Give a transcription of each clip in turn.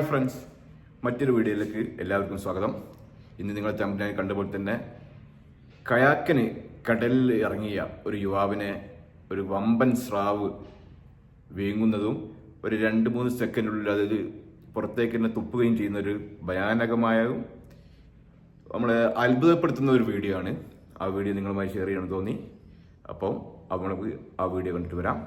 Hi friends മറ്റൊരു വീഡിയോയിലേക്ക് എല്ലാവർക്കും സ്വാഗതം. ഇന്ന് നിങ്ങൾ തമ്മിലായി കണ്ടപ്പോൾ തന്നെ കയാക്കിന് കടലിൽ ഇറങ്ങിയ ഒരു യുവാവിനെ ഒരു വമ്പൻ സ്രാവ് വീങ്ങുന്നതും ഒരു രണ്ട് മൂന്ന് സെക്കൻഡിനുള്ളിൽ അത് പുറത്തേക്ക് തന്നെ തുപ്പുകയും ചെയ്യുന്ന ഒരു ഭയാനകമായും നമ്മളെ അത്ഭുതപ്പെടുത്തുന്ന ഒരു വീഡിയോ ആണ്. ആ വീഡിയോ നിങ്ങളുമായി ഷെയർ ചെയ്യണമെന്ന് തോന്നി. അപ്പം നമുക്ക് ആ വീഡിയോ കണ്ടിട്ട് വരാം.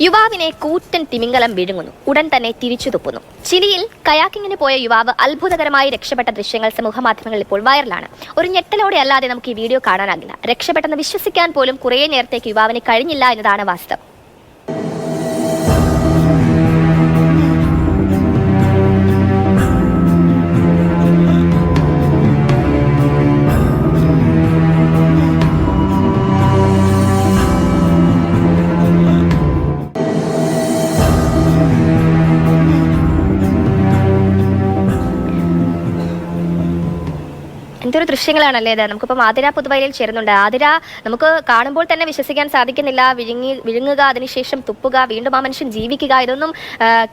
യുവാവിനെ കൂറ്റൻ തിമിംഗലം വിഴുങ്ങുന്നു. ഉടൻ തന്നെ തിരിച്ചു തുപ്പുന്നു. ചിലിയിൽ കയാക്കിങ്ങിന് പോയ യുവാവ് അത്ഭുതകരമായി രക്ഷപ്പെട്ട ദൃശ്യങ്ങൾ സമൂഹമാധ്യമങ്ങളിൽ ഇപ്പോൾ വൈറലാണ്. ഒരു ഞെട്ടലോടെ അല്ലാതെ നമുക്ക് ഈ വീഡിയോ കാണാനാകില്ല. രക്ഷപ്പെട്ടെന്ന് വിശ്വസിക്കാൻ പോലും കുറേ നേരത്തേക്ക് യുവാവിന് കഴിഞ്ഞില്ല എന്നതാണ് വാസ്തവം. എന്തൊരു ദൃശ്യങ്ങളാണല്ലേ ഇത്? നമുക്കിപ്പം ആതിര പുതുവയലിൽ ചേരുന്നുണ്ട്. ആതിര നമുക്ക് കാണുമ്പോൾ തന്നെ വിശ്വസിക്കാൻ സാധിക്കുന്നില്ല. വിഴുങ്ങി വിഴുങ്ങുക അതിനുശേഷം തുപ്പുക വീണ്ടും ആ മനുഷ്യൻ ജീവിക്കുക ഇതൊന്നും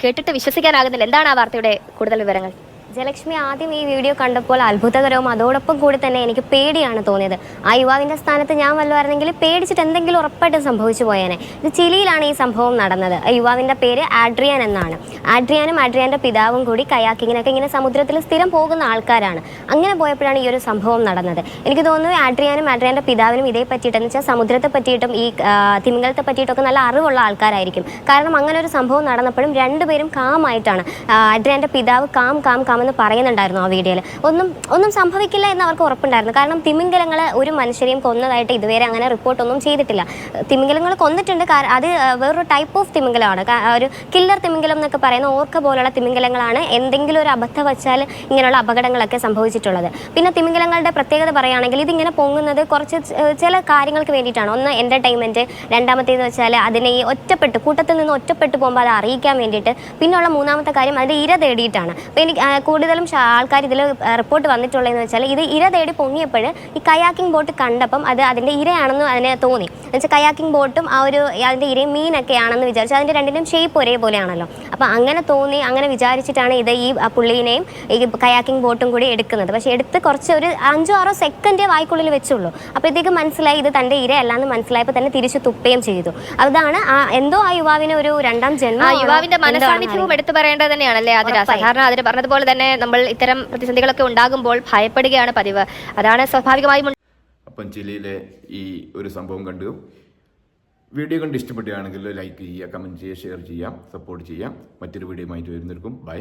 കേട്ടിട്ട് വിശ്വസിക്കാനാകുന്നില്ല. എന്താണ് ആ വാർത്തയുടെ കൂടുതൽ വിവരങ്ങൾ? ജലക്ഷ്മി ആദ്യം ഈ വീഡിയോ കണ്ടപ്പോൾ അത്ഭുതകരവും അതോടൊപ്പം കൂടി തന്നെ എനിക്ക് പേടിയാണ് തോന്നിയത്. ആ യുവാവിന്റെ സ്ഥാനത്ത് ഞാൻ വല്ലതായിരുന്നെങ്കിൽ പേടിച്ചിട്ട് എന്തെങ്കിലും ഉറപ്പായിട്ടും സംഭവിച്ചു പോയേനെ. ഇത് ചിലിയിലാണ് ഈ സംഭവം നടന്നത്. ആ യുവാവിന്റെ പേര് ആഡ്രിയാൻ എന്നാണ്. ആഡ്രിയാനും ആഡ്രിയാന്റെ പിതാവും കൂടി കയാക്കിങ്ങിനൊക്കെ ഇങ്ങനെ സമുദ്രത്തിൽ സ്ഥിരം പോകുന്ന ആൾക്കാരാണ്. അങ്ങനെ പോയപ്പോഴാണ് ഈ ഒരു സംഭവം നടന്നത്. എനിക്ക് തോന്നുന്നു ആഡ്രിയാനും ആഡ്രിയാന്റെ പിതാവിനും ഇതേ പറ്റിയിട്ടെന്ന് വെച്ചാൽ സമുദ്രത്തെ പറ്റിയിട്ടും ഈ തിമിംഗലത്തെ പറ്റിയിട്ടൊക്കെ നല്ല അറിവുള്ള ആൾക്കാരായിരിക്കും. കാരണം അങ്ങനെ ഒരു സംഭവം നടന്നപ്പോഴും രണ്ടുപേരും കാമായിട്ടാണ്. ആഡ്രിയാന്റെ പിതാവ് കാം കാം കാം എന്ന് പറയുന്നുണ്ടായിരുന്നു ആ വീഡിയോയിൽ ഒന്നും ഒന്നും സംഭവിക്കില്ല എന്ന് അവർക്ക് ഉറപ്പുണ്ടായിരുന്നു. കാരണം തിമിംഗലങ്ങൾ ഒരു മനുഷ്യരെയും കൊന്നതായിട്ട് ഇതുവരെ അങ്ങനെ റിപ്പോർട്ടൊന്നും ചെയ്തിട്ടില്ല. തിമിംഗലങ്ങൾ കൊന്നിട്ടുണ്ട്. അത് വേറൊരു ടൈപ്പ് ഓഫ് തിമിംഗലമാണ്. ഒരു കില്ലർ തിമിംഗലം എന്നൊക്കെ പറയുന്ന ഓർക്ക പോലുള്ള തിമിംഗലങ്ങളാണ് എന്തെങ്കിലും ഒരു അബദ്ധം വച്ചാൽ ഇങ്ങനെയുള്ള അപകടങ്ങളൊക്കെ സംഭവിച്ചിട്ടുള്ളത്. പിന്നെ തിമിംഗലങ്ങളുടെ പ്രത്യേകത പറയുകയാണെങ്കിൽ ഇതിങ്ങനെ പൊങ്ങുന്നത് കുറച്ച് ചില കാര്യങ്ങൾക്ക് വേണ്ടിയിട്ടാണ്. ഒന്ന് എന്റർടൈൻമെന്റ് രണ്ടാമത്തേന്ന് വെച്ചാൽ അതിനെ ഈ ഒറ്റപ്പെട്ട് കൂട്ടത്തിൽ നിന്ന് ഒറ്റപ്പെട്ട് പോകുമ്പോൾ അത് അറിയിക്കാൻ വേണ്ടിയിട്ട്. പിന്നെയുള്ള മൂന്നാമത്തെ കാര്യം അതിന്റെ ഇര തേടിയിട്ടാണ്. അപ്പോൾ എനിക്ക് കൂടുതലും ആൾക്കാർ ഇതിൽ റിപ്പോർട്ട് വന്നിട്ടുള്ളതെന്ന് വെച്ചാൽ ഇത് ഇര തേടി പൊങ്ങിയപ്പോൾ ഈ കയാക്കിംഗ് ബോട്ട് കണ്ടപ്പം അത് അതിന്റെ ഇരയാണെന്ന് അതിനെ തോന്നി. എന്നുവെച്ചാൽ കയാക്കിംഗ് ബോട്ടും ആ ഒരു അതിന്റെ ഇരയും മീനൊക്കെ ആണെന്ന് വിചാരിച്ചു. അതിന്റെ രണ്ടിനും ഷേപ്പ് ഒരേപോലെയാണല്ലോ. അപ്പോൾ അങ്ങനെ തോന്നി അങ്ങനെ വിചാരിച്ചിട്ടാണ് ഇത് ഈ പുള്ളീനെയും ഈ കയാക്കിംഗ് ബോട്ടും കൂടി എടുക്കുന്നത്. പക്ഷേ എടുത്ത് കുറച്ച് ഒരു അഞ്ചോ ആറോ സെക്കൻഡേ വായ്ക്കുള്ളിൽ വെച്ചുള്ളൂ. അപ്പോഴത്തേക്ക് മനസ്സിലായി ഇത് തന്റെ ഇരയല്ലാന്ന് മനസ്സിലായപ്പോൾ തന്നെ തിരിച്ചു തുപ്പുകയും ചെയ്തു. അതാണ് ആ എന്തോ ആ യുവാവിന് ഒരു രണ്ടാം ജന്മം യുവാവിന്റെ മനസാന്നിധ്യവും എടുത്തു പറയേണ്ടത് തന്നെയാണല്ലേ അതിന് സാധാരണ അതിന് പറഞ്ഞതുപോലെ തന്നെ നമ്മൾ ഇത്തരം പ്രതിസന്ധികളൊക്കെ ഉണ്ടാകുമ്പോൾ ഭയപ്പെടുകയാണ് പതിവ്. അതാണ് സ്വാഭാവികമായും അപ്പം ചിലിയിലെ ഈ ഒരു സംഭവം കണ്ടു. വീഡിയോ കണ്ട് ഇഷ്ടപ്പെടുകയാണെങ്കിൽ ലൈക്ക് ചെയ്യുക കമന്റ് ചെയ്യുക ഷെയർ ചെയ്യുക സപ്പോർട്ട് ചെയ്യുക. മറ്റൊരു വീഡിയോ ആയിട്ട് വരുന്നവർക്കും ബൈ